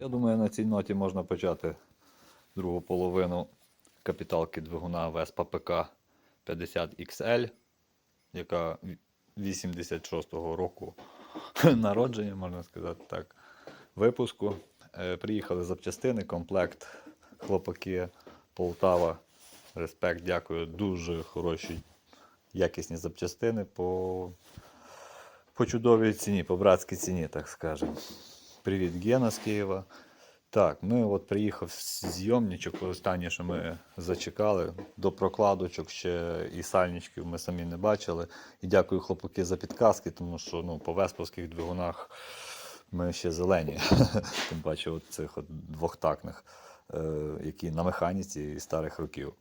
Я думаю, на цій ноті можна почати другу половину капіталки двигуна Vespa PK 50 XL, яка 86-го року народження, можна сказати так, випуску. Е, Приїхали запчастини, комплект хлопаки Полтава. Респект, дякую. Дуже хороші, якісні запчастини по, по чудовій ціні, по братській ціні, так скажемо. Привіт, Гена з Києва. Так, ми от приїхав зйомничок, останнє, що ми зачекали. До прокладочок ще і сальничків ми самі не бачили. І дякую хлопаки за підказки, тому що ну, по весповських двигунах ми ще зелені. Тим паче от цих двохтакних, е, які на механіці старих років.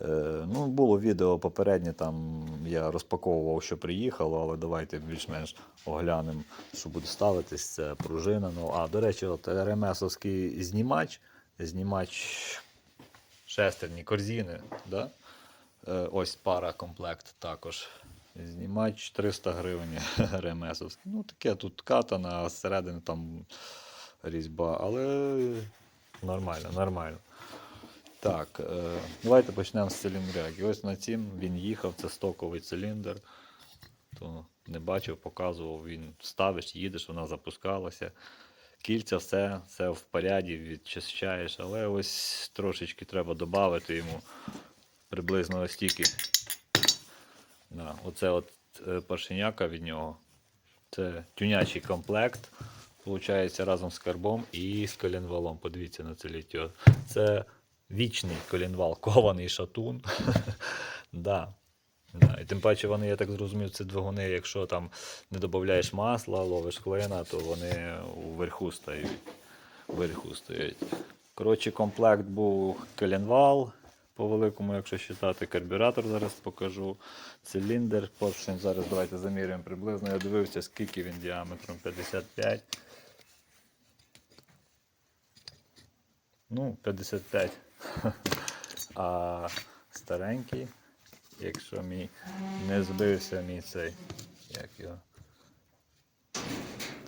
Е, ну, було відео попереднє, там я розпаковував, що приїхало, але давайте більш-менш оглянемо, що буде ставитись. Це пружина. Ну, а, до речі, от РМСовський знімач, знімач шестерні, корзини. Да? Е, ось пара комплект також. Знімач 300 гривень РМСовський. Ну, таке тут катана, зсередини там різьба, але нормально, нормально. Так, е, давайте почнемо з циліндряки. Ось на цім він їхав, це стоковий циліндр. То не бачив, показував, він ставиш, їдеш, вона запускалася. Кільця, все, все в поряді, відчищаєш, але ось трошечки треба додати йому приблизно ось стільки. Да, оце от е, поршеняка від нього. Це тюнячий комплект. Получається разом з карбом і з колінвалом. Подивіться на це ліття. Це вічний колінвал, кований шатун. да. Да. І тим паче вони, я так зрозумів, це двигуни, якщо там не додаєш масла, ловиш клина, то вони вверху стають. Вверху стоять. Коротше, комплект був коленвал, по великому, якщо вважати, карбюратор зараз покажу. Циліндр, поршень зараз давайте замірюємо приблизно. Я дивився, скільки він діаметром 55. Ну, 55. А старенький, якщо мій не збився мій цей, як його.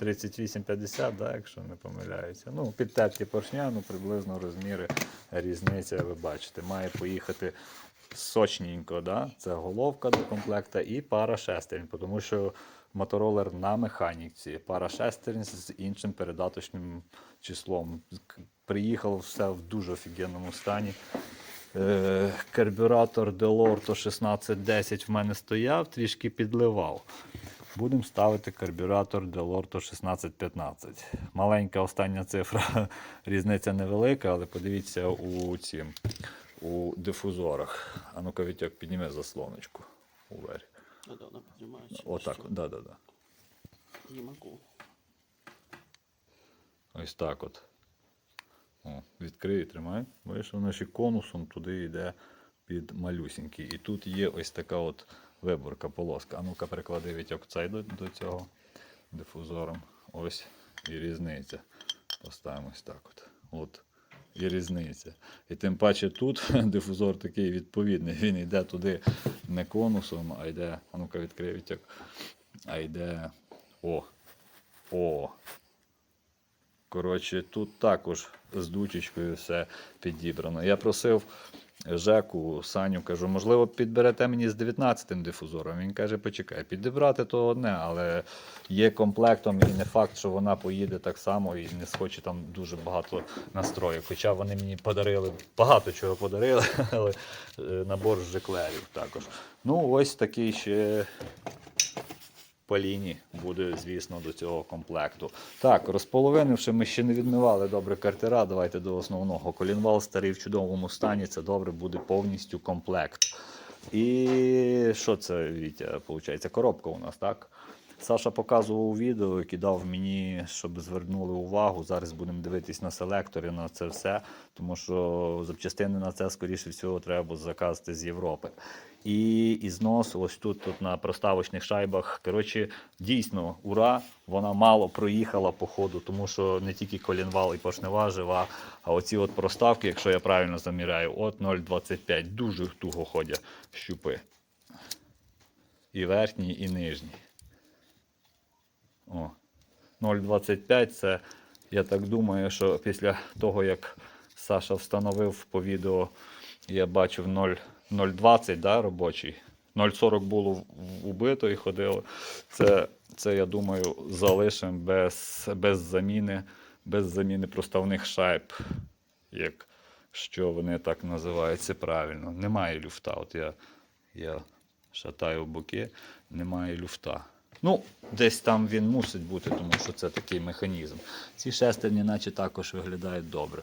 38-50, да, якщо не помиляюся. Ну, підтерті поршня, ну приблизно розміри, різниця, ви бачите. Має поїхати сочненько, да? це головка до комплекта і пара шестерень, тому що моторолер на механіці, пара шестерень з іншим передаточним числом. Приїхало все в дуже офігенному стані. Е, карбюратор Delorto 1610 в мене стояв, трішки підливав. Будемо ставити карбюратор Delorto 1615. Маленька остання цифра, різниця невелика, але подивіться у цім, у дифузорах. А ну-ка, Вітьок, підніми заслоночку уверх. Да, да, она поднимается. Отак, Всё. да, да, да. Не могу. Ось так от. О, відкрию, тримай. Бачиш, воно ще конусом туди йде під малюсінький. І тут є ось така от виборка, полоска. А ну-ка приклади Вітьок цей до, до цього дифузором. Ось і різниця. Поставимо ось так от. От. І різниця. І тим паче тут дифузор такий відповідний. Він йде туди не конусом, а йде. А ну-ка відкрий Вітьок. А йде. О! О! Коротше, тут також з дучечкою все підібрано. Я просив Жеку, Саню, кажу, можливо, підберете мені з 19-м дифузором. Він каже, почекай, підібрати то одне, але є комплектом і не факт, що вона поїде так само і не схоче там дуже багато настроїв. Хоча вони мені подарили, багато чого подарили, але е, набор жеклерів також. Ну, ось такий ще по лінії буде, звісно, до цього комплекту. Так, розполовинивши, ми ще не відмивали добре картера. Давайте до основного. Колінвал старий в чудовому стані. Це добре буде повністю комплект. І що це, Вітя, виходить? Коробка у нас, так? Саша показував відео, і кидав мені, щоб звернули увагу. Зараз будемо дивитись на селектори, на це все, тому що запчастини на це, скоріше всього, треба заказати з Європи. І ізнос ось тут, тут на проставочних шайбах. Коротше, дійсно, ура, вона мало проїхала по ходу, тому що не тільки колінвал і поршнева жива, а оці от проставки, якщо я правильно заміряю, от 0,25. Дуже туго ходять щупи. І верхні, і нижні. О, 0,25 це Я так думаю, що після того, як Саша встановив по відео, я бачив 0,20 да, робочий. 0,40 було в- в- і ходило. Це, це я думаю, залишимо без, без заміни, без заміни проставних шайб, як що вони так називаються правильно. Немає люфта. От я, я шатаю боки, немає люфта. Ну, десь там він мусить бути, тому що це такий механізм. Ці шестерні, наче також виглядають добре.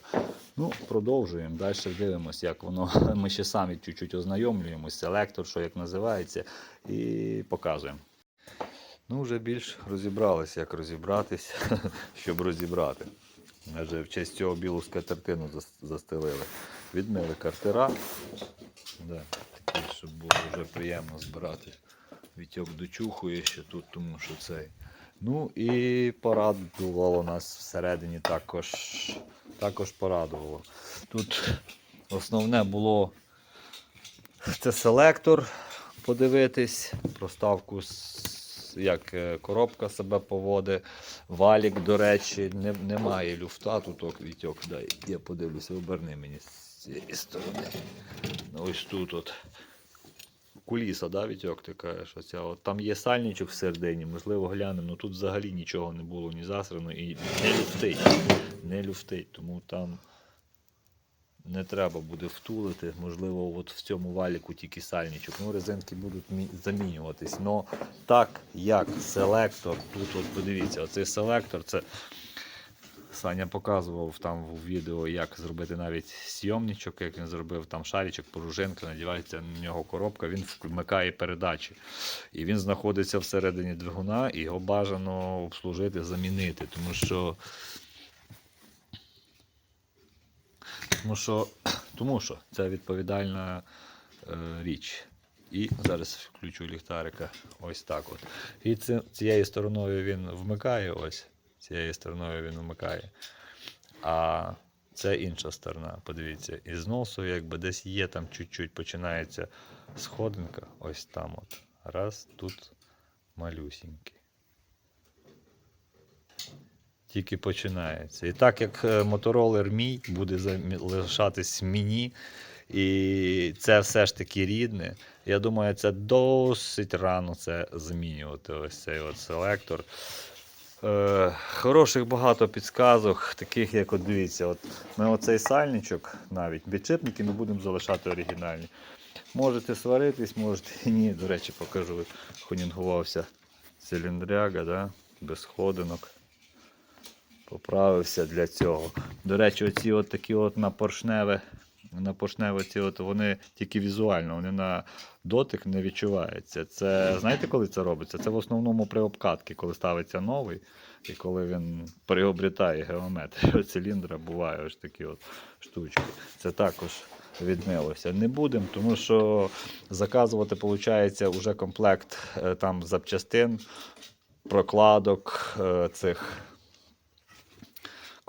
Ну, продовжуємо. Далі дивимося, як воно. Ми ще самі чуть-чуть ознайомлюємося, селектор, що як називається, і показуємо. Ну, вже більш розібралися, як розібратись, щоб розібрати. Вже в честь цього білу скатертину застелили. Відмили картера. Да, такі, щоб було вже приємно збирати. Вітьок дочухує ще тут, тому що цей. Ну і порадувало нас всередині також. Також порадувало. Тут основне було це селектор подивитись, проставку, як е, коробка себе поводить. Валік, до речі, не, немає люфта. Тут ок, вітьок, дай, я подивлюся, оберни мені з цієї сторони. Ну, Ось тут от. Куліса, да, Вітьок, ти кажеш, оця от. Там є сальничок всередині, можливо, глянемо, ну тут взагалі нічого не було, ні засрано і не люфтить. Не люфтить, тому там не треба буде втулити. Можливо, от в цьому валіку тільки сальничок. Ну, резинки будуть замінюватись. Но так як селектор, тут от подивіться, оцей селектор, це Саня показував там в відео, як зробити навіть сйомничок, як він зробив там шаричок, пружинка, надівається на нього коробка, він вмикає передачі. І він знаходиться всередині двигуна, і його бажано обслужити, замінити. Тому що. Тому що, тому що це відповідальна е, річ. І зараз включу ліхтарика ось так от. І цією стороною він вмикає ось. Цією стороною він вмикає. А це інша сторона. Подивіться, і зносу, якби десь є там чуть-чуть починається сходинка. Ось там от. Раз, тут малюсінький. Тільки починається. І так як е, моторолер мій буде замі- лишатись мені, і це все ж таки рідне, я думаю, це досить рано це змінювати. Ось цей от селектор. Е, хороших багато підсказок, таких як от дивіться, от ми оцей сальничок, навіть підшипники ми будемо залишати оригінальні. Можете сваритись, можете і ні. До речі, покажу. Хонінгувався циліндряга, да? без сходинок. Поправився для цього. До речі, оці от такі от на поршневе, на поршневе ці от вони тільки візуально, вони на дотик не відчуваються. Це знаєте, коли це робиться? Це в основному при обкатці, коли ставиться новий, і коли він приобретає геометрію циліндра, буває ось такі от штучки. Це також відмилося. Не будемо, тому що заказувати, виходить, уже комплект е, там запчастин, прокладок е, цих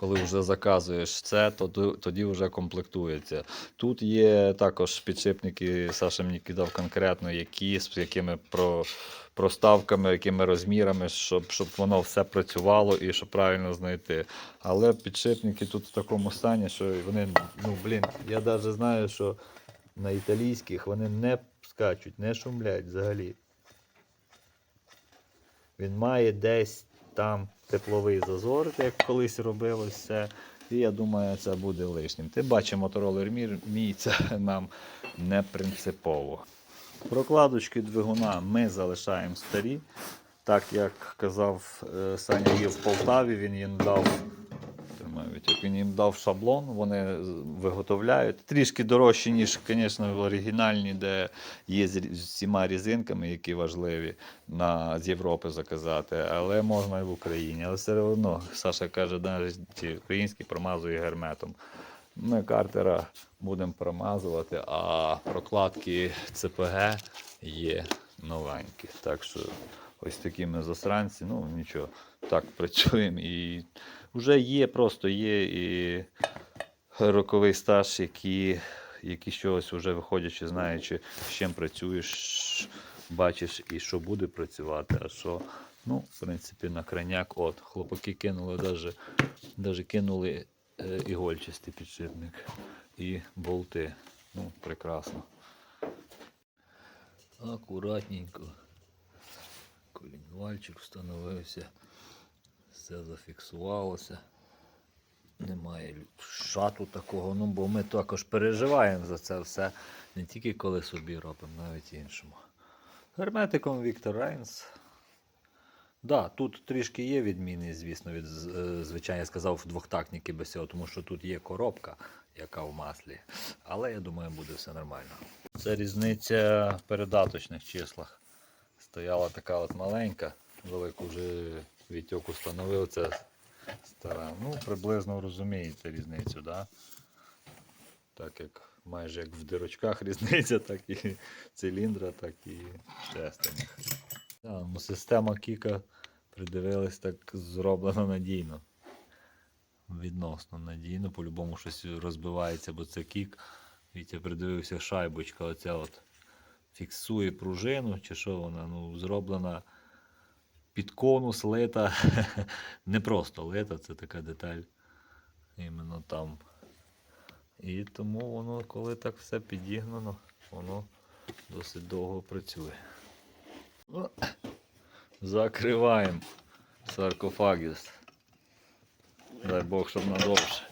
коли вже заказуєш це, то тоді вже комплектується. Тут є також підшипники, Саша мені кидав конкретно, які, з якими про, проставками, якими розмірами, щоб, щоб воно все працювало і щоб правильно знайти. Але підшипники тут в такому стані, що вони, ну блін, я навіть знаю, що на італійських вони не скачуть, не шумлять взагалі. Він має десь там тепловий зазор, як колись робилося. І я думаю, це буде лишнім. Ти бачиш, моторолер мій це нам не принципово. Прокладочки двигуна ми залишаємо старі. Так як казав е, Саня є в Полтаві, він їм дав. Тримають, як він їм дав шаблон, вони виготовляють. Трішки дорожче, ніж, звісно, оригінальні, де є з всіма різинками, які важливі на, з Європи заказати, але можна і в Україні. Але все одно, Саша каже, навіть українські промазує герметом. Ми картера будемо промазувати, а прокладки ЦПГ є новенькі. Так що ось такі ми засранці, ну нічого, так працюємо і вже є, просто є і роковий стаж, які, які щось вже виходячи, знаючи, з чим працюєш, бачиш і що буде працювати, а що Ну, в принципі, на крайняк. От, хлопаки кинули даже кинули е, ігольчастий підшипник і болти. Ну, прекрасно. Акуратненько. Колінвальчик встановився. Все зафіксувалося. Немає шату такого, ну бо ми також переживаємо за це все. Не тільки коли собі робимо, навіть іншому. Герметиком Віктор Рейнс. Да, тут трішки є відміни, звісно, від е, звичайно, я сказав двохтактники без тому що тут є коробка, яка в маслі. Але я думаю, буде все нормально. Це різниця в передаточних числах. Стояла така от маленька, велику вже Вітьок установив, це стара. Ну, приблизно розумієте різницю, да? так як майже як в дирочках різниця, так і циліндра, так і шестернях. Да, ну, система Кіка придивилась так зроблена надійно. Відносно надійно, по-любому щось розбивається, бо це кік. Вітя придивився шайбочка, оця от фіксує пружину, чи що вона ну, зроблена під конус лита. Не просто лита, це така деталь. Іменно там. І тому воно, коли так все підігнано, воно досить довго працює. Закриваємо саркофагіс. Дай Бог, щоб надовше.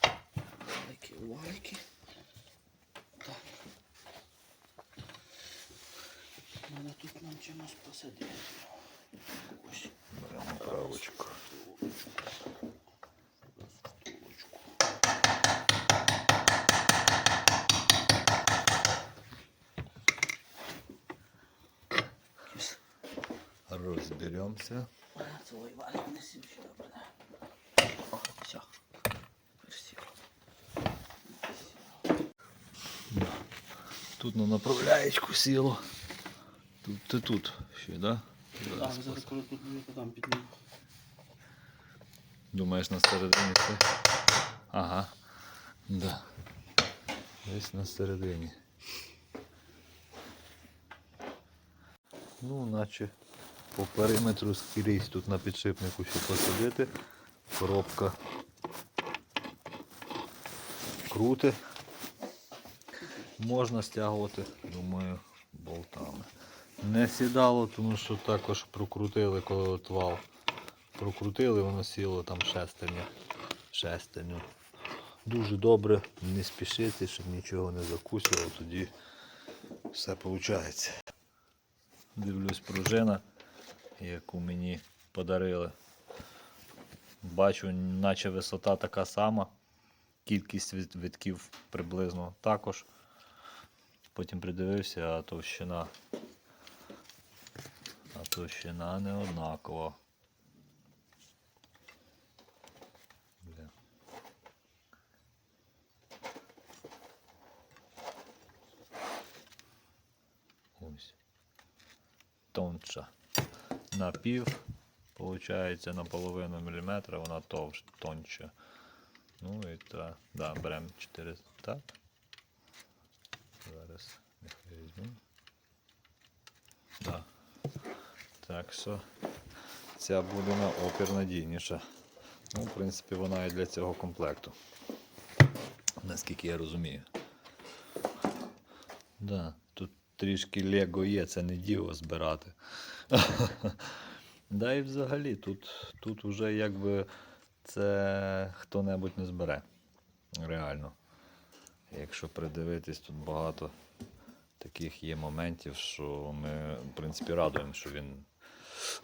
Валики, валики. Так. Надо тут нам чимось посадити. Ось. Беремо правочку. Втулочку. Розберемося. А, Твой валик не сів ще добре. О, все. Присіло. Тут на направляєчку сіло. Тут ти тут ще, да? А, зараз коли тут будете там підніму. Думаєш на середині це? Ага. Да. Десь на середині. Ну, наче по периметру скрізь тут на підшипнику ще посадити. Коробка крути. Можна стягувати, думаю, болтами. Не сідало, тому що також прокрутили, коли от вал прокрутили, воно сіло там шестерня. Шестерню. Дуже добре не спішити, щоб нічого не закусило, тоді все виходить. Дивлюсь пружина, яку мені подарили. Бачу, наче висота така сама, кількість витків приблизно також. Потім придивився, а товщина. А товщина не однакова. Бля. Ось. Тонша. На пів, виходить, на половину міліметра вона товщ, тонша. Ну і та, да, беремо 4. Так. Зараз нехай візьму. Да. Так що ця буде на опір надійніша. Ну, в принципі, вона і для цього комплекту. Наскільки я розумію. Да, тут трішки Лего є, це не діло збирати. Да і взагалі тут, тут вже якби це хто-небудь не збере. Реально. Якщо придивитись, тут багато таких є моментів, що ми, в принципі, радуємо, що він.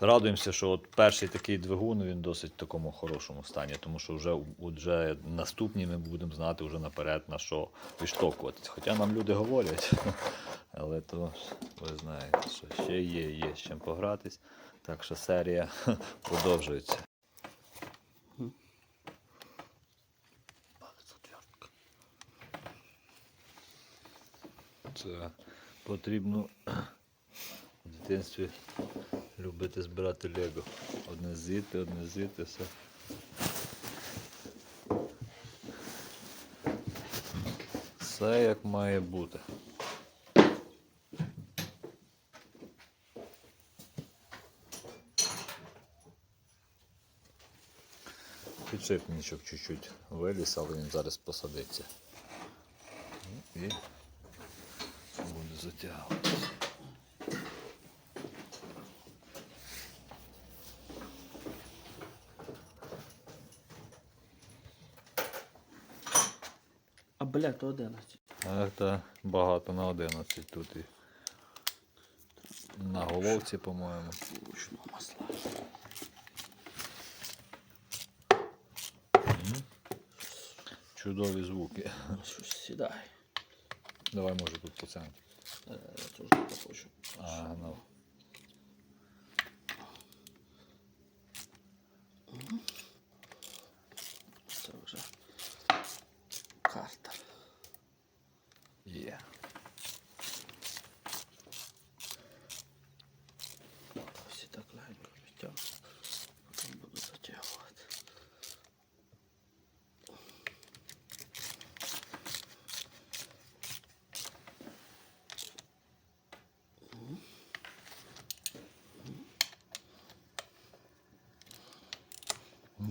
Радуємося, що от перший такий двигун він досить в такому хорошому стані, тому що вже, вже наступні ми будемо знати вже наперед на що відштовхуватися. Хоча нам люди говорять, але то ви знаєте, що ще є, є з чим погратись. Так що серія продовжується. Це потрібно в дитинстві любити збирати лего. Одне звідти, одне звідти, все. Все як має бути. Підшипничок чуть-чуть виліз, але він зараз посадиться. Ну, і буде затягуватися. Бля, то 11. А це багато на 11 тут і на головці, по-моєму. Ручного масла. Чудові звуки. Щось сідає. Давай, може, тут по центру. Е, Я теж хочу. А, ну. Це вже карта. Є. Всі так легенько відтягну. Потім буду затягувати.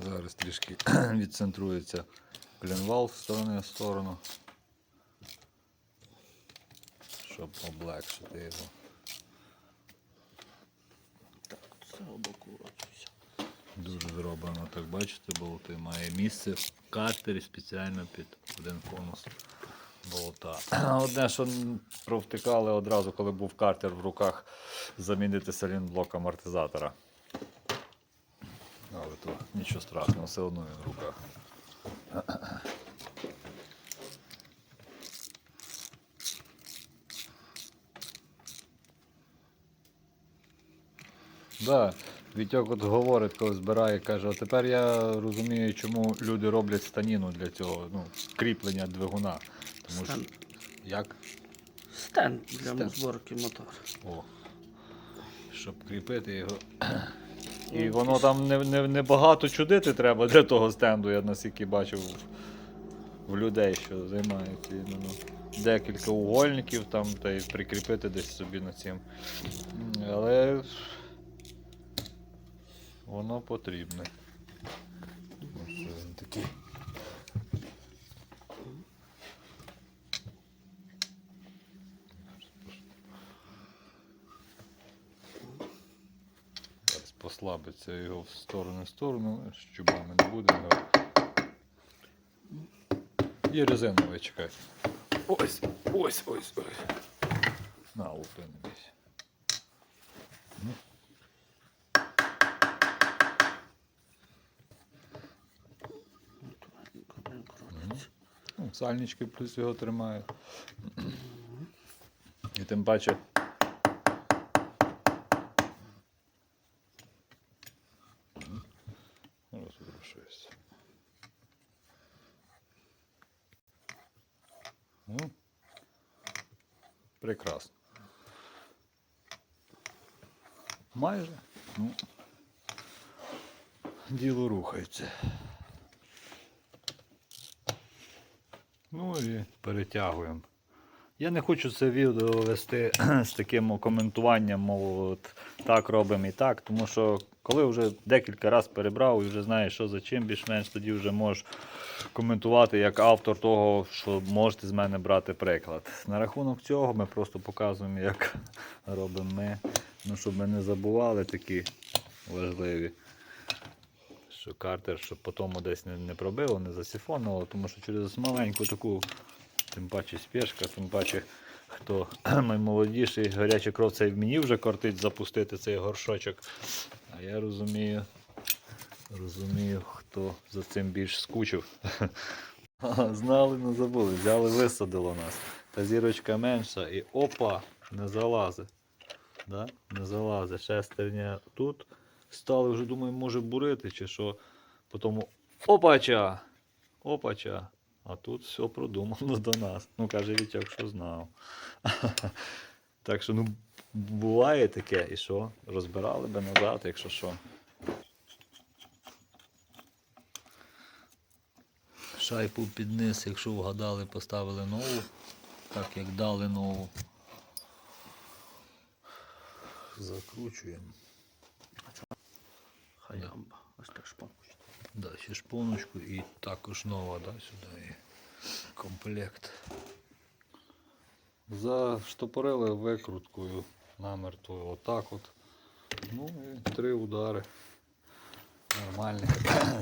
Зараз трішки відцентрується клінвал з сторони в сторону. Щоб облегшити його. Так, з боку. Дуже зроблено, так бачите, болти. Має місце в картері спеціально під один конус болта. Одне, що провтикали одразу, коли був картер в руках, замінити салінблок амортизатора. То нічого страшного, все одно він в руках. Да, Вітьок от говорить, коли збирає, каже, а тепер я розумію, чому люди роблять станіну для цього, ну, кріплення двигуна. Тому що Стан. як? Стенд для Стенд. зборки мотора. О, щоб кріпити його. І Ну, воно там не, не, не багато чудити треба для того стенду, я наскільки бачив в, людей, що займаються. іменно. Декілька угольників там та й прикріпити десь собі на цим. Але воно потрібне. Що він такий. Зараз послабиться його в сторону в сторону, з чубами не будемо. І резиновий чекай. Ось, ось, ось, ось. На, упинились. Крутиться. Ну, сальнички плюс його тримають. І тим паче. Розрушується. Ну, прекрасно. Майже. Ну, діло рухається. Ну і перетягуємо. Я не хочу це відео вести з таким коментуванням, мов от так робимо і так, тому що коли вже декілька разів перебрав і вже знаєш, що за чим більш-менш, тоді вже можеш коментувати як автор того, що можете з мене брати приклад. На рахунок цього ми просто показуємо, як робимо ми. Ну, щоб ми не забували такі важливі що картер, щоб потім десь не, не пробило, не засіфонило, тому що через маленьку таку, тим паче спешка, тим паче, хто наймолодіший, гаряча кров, це мені вже кортить запустити цей горшочок. А я розумію, розумію, хто за цим більш скучив. Знали, не забули, взяли, висадило нас. Та зірочка менша і опа, не залазить. Да? Не залазить. Шестерня тут. Стали вже, думаю, може бурити чи що. Потім опача! Опача! А тут все продумано до нас. Ну, каже Вітяк, що знав. Так що, ну, буває таке, і що? Розбирали би назад, якщо що. Шайпу під низ, якщо вгадали, поставили нову, так як дали нову. Закручуємо. Хаямба. Ось так шпаку. Да, шпоночку і також нова, да, сюди і комплект. Заштопорили викруткою намертою отак от. Ну і три удари. нормальні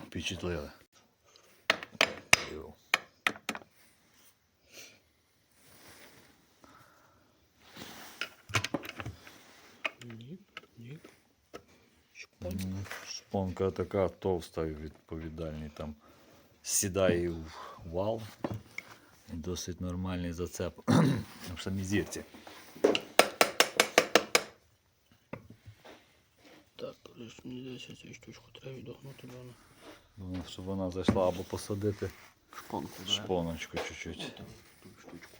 запечатлили. Шпонка така товста і відповідальний там сідає в вал. І досить нормальний зацеп в самій зірці. Так, мені здається, цю штучку треба відогнути, бо вона Щоб вона зайшла або посадити шпонку шпоночку чуть-чуть. Ось ту штучку.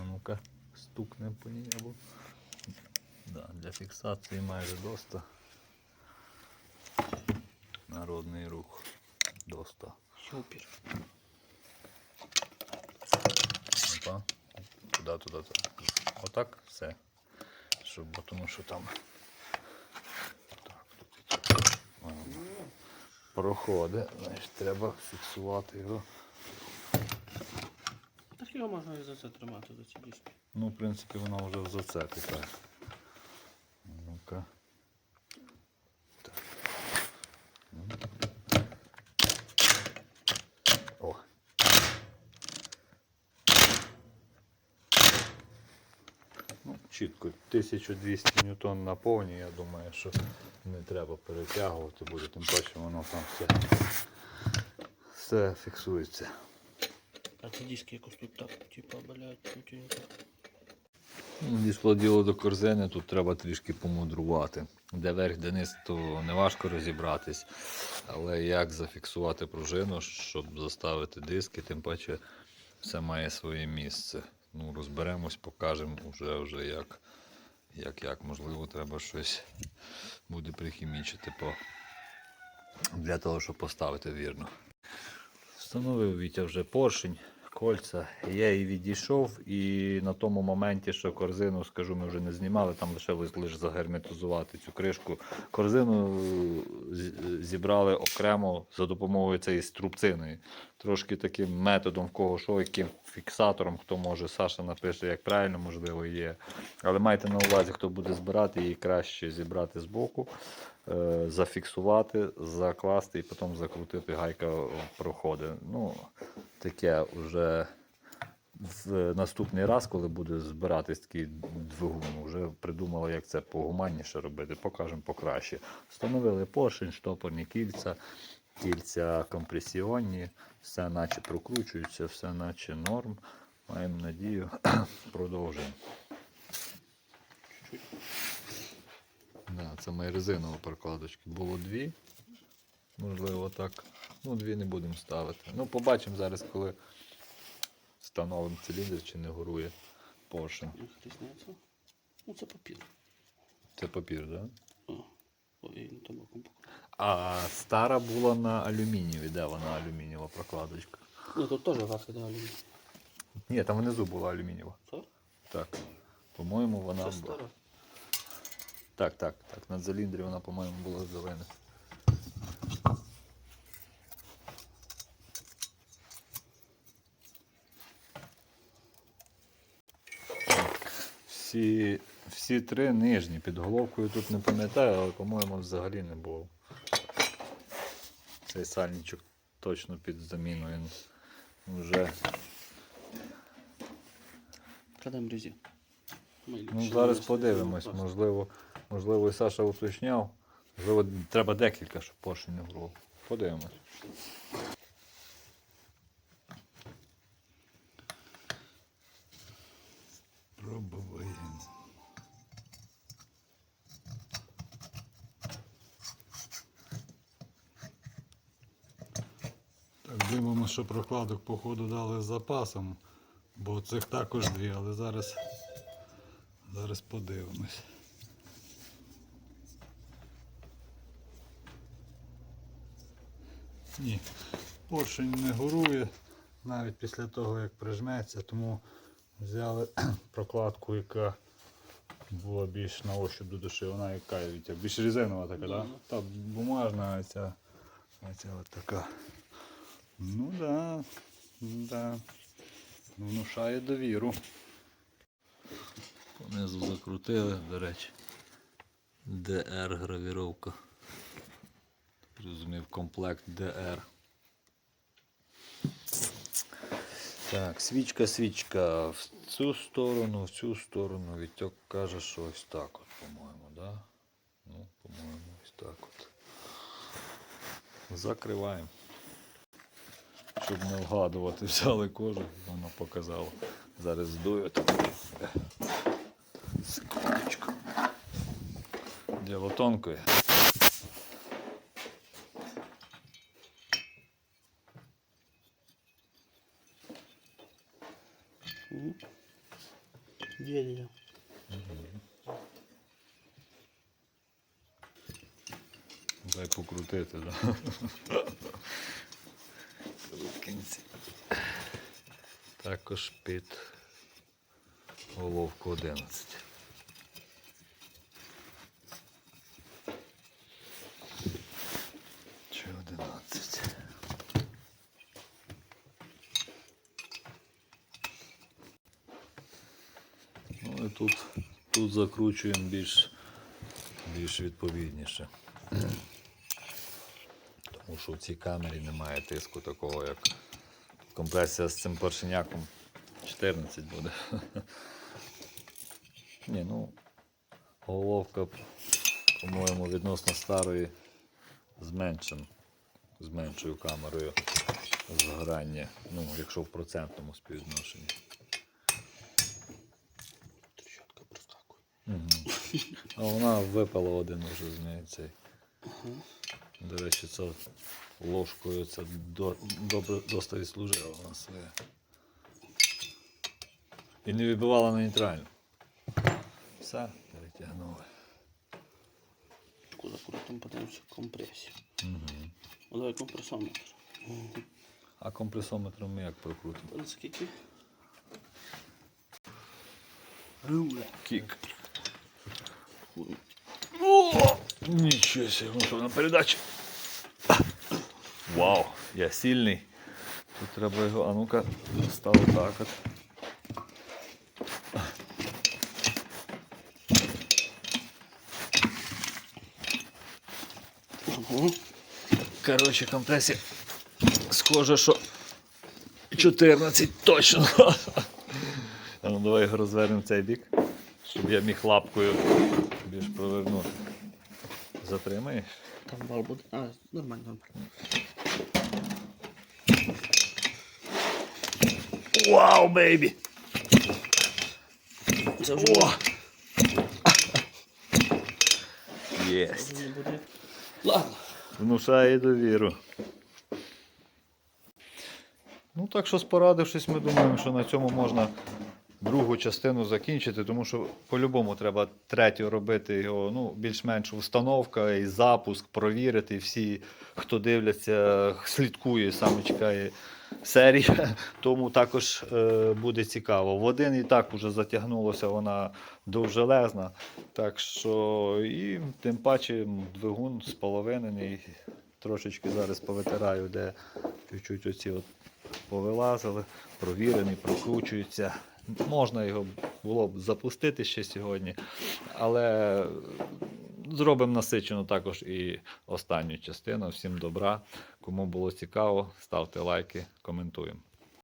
А ну-ка, стукне по ній або. Да, для фіксації майже доста. Народний рух. Доста. Супер. Опа. Туди, туди, туди. Отак все. Щоб, бо тому що там. Так, тут Проходить, значить треба фіксувати його. Так його можна і за це тримати за ці. Ну, в принципі, вона вже в зацепі, так. Ну-ка. Так. Ну. О. Ну, чітко, 1200 ньютон на повні, я думаю, що не треба перетягувати буде, тим паче воно там все, все фіксується. А ці диски якось тут так, типа, блядь, тютенько. Ну, Дійшло діло до корзини, тут треба трішки помудрувати. Де верх, де низ, то не важко розібратись. Але як зафіксувати пружину, щоб заставити диски, тим паче все має своє місце. Ну, розберемось, покажемо вже, вже як, як, як. Можливо, треба щось буде прихімічити по... для того, щоб поставити вірно. Встановив Вітя вже поршень, кольця. Я і відійшов, і на тому моменті, що корзину, скажу, ми вже не знімали, там лишилось лише загерметизувати цю кришку. Корзину зібрали окремо за допомогою цієї струбцини. Трошки таким методом, в кого що, яким фіксатором, хто може, Саша напише, як правильно, можливо, є. Але майте на увазі, хто буде збирати, її краще зібрати збоку, е, зафіксувати, закласти і потім закрутити, гайка проходить. Ну, таке вже в наступний раз, коли буде збиратись такий двигун, вже придумали, як це погуманніше робити, покажемо покраще. Встановили поршень, штопорні кільця, кільця компресіонні, все наче прокручується, все наче норм. Маємо надію, продовжуємо. Да, це мої резинові прокладочки. Було дві. Можливо, так. Ну, дві не будемо ставити. Ну, побачимо зараз, коли встановимо циліндр чи не горує поршень. Ну це папір. Це папір, так? Да? Ой, ну там. А стара була на алюмінієві. Де вона алюмінієва прокладочка? Ну тут теж ватка де алюміній. Ні, там внизу була алюмінієва. Так? Так. По-моєму, вона Це була. стара. Так, так, так. На циліндрі вона, по-моєму, була зелена. Всі, всі три нижні. Під головкою тут не пам'ятаю, але, по-моєму, взагалі не було. Цей сальничок точно під заміну. Він вже. Кладемо резі. Ну, зараз подивимось. Можливо, можливо, і Саша уточняв. Можливо, треба декілька, щоб поршень не грув. Подивимось. Пробуємо. Так, дивимося, що прокладок походу дали з запасом, бо цих також дві, але зараз, зараз подивимось. Ні, поршень не горує навіть після того, як прижметься, тому взяли прокладку, яка була більш на ощуп до душі, вона яка більш резинова така, так? Да? Та бумажна, а ця, а ця от така. Ну да, да. Внушає довіру. Понизу закрутили, до речі. DR гравіровка. Розумів, комплект DR. Так, свічка, свічка. В цю сторону, в цю сторону. Вітьок каже, що ось так от, по-моєму, да? Ну, по-моєму, ось так от. Закриваємо. Щоб не вгадувати, взяли кожу, воно показало. Зараз здую так. Секундочку. Діло тонкое. Дідя. Дай покрутити, да. В кінці. Також під головку 11. Чи 11? Ну і тут, тут закручуємо більш, більш відповідніше. Тому що в цій камері немає тиску такого, як компресія з цим поршеняком 14 буде. Ні, ну, головка, по-моєму, відносно старої з меншим, з меншою камерою згорання, ну, якщо в процентному співвідношенні. Трещотка проскакує. Угу. А вона випала один уже з неї цей. До речі, це ложкою це до, добре досить відслужила вона своє. І не вибивала на нейтральну. Все, перетягнули. Таку закрутимо, подивимося компресію. Угу. Давай компресометр. А компресометром ми як прокрутимо? Скільки? Кік. О! Нічого себе, ну що на передачі. Вау, я сильний. Тут треба його, а ну-ка, став так от. Коротше, компресія. Схоже, що 14 точно. А ну давай його розвернемо в цей бік, щоб я міг лапкою більш провернути. Затримаєш? Там бал буде. А, нормально, нормально. Вау, бейбі! Це вже О! Єсть. Ладно. Внушає довіру. Ну, так що спорадившись, ми думаємо, що на цьому можна другу частину закінчити, тому що по-любому треба третю робити його, ну, більш-менш установка і запуск, провірити. Всі, хто дивляться, слідкує, саме чекає серія, тому також е, буде цікаво. В один і так вже затягнулося, вона довжелезна. Так що і тим паче двигун споловинений. Трошечки зараз повитираю, де чуть-чуть оці от повилазили, провірений, прокручуються. Можна його було б запустити ще сьогодні, але зробимо насичено також і останню частину. Всім добра. Кому було цікаво, ставте лайки, коментуємо.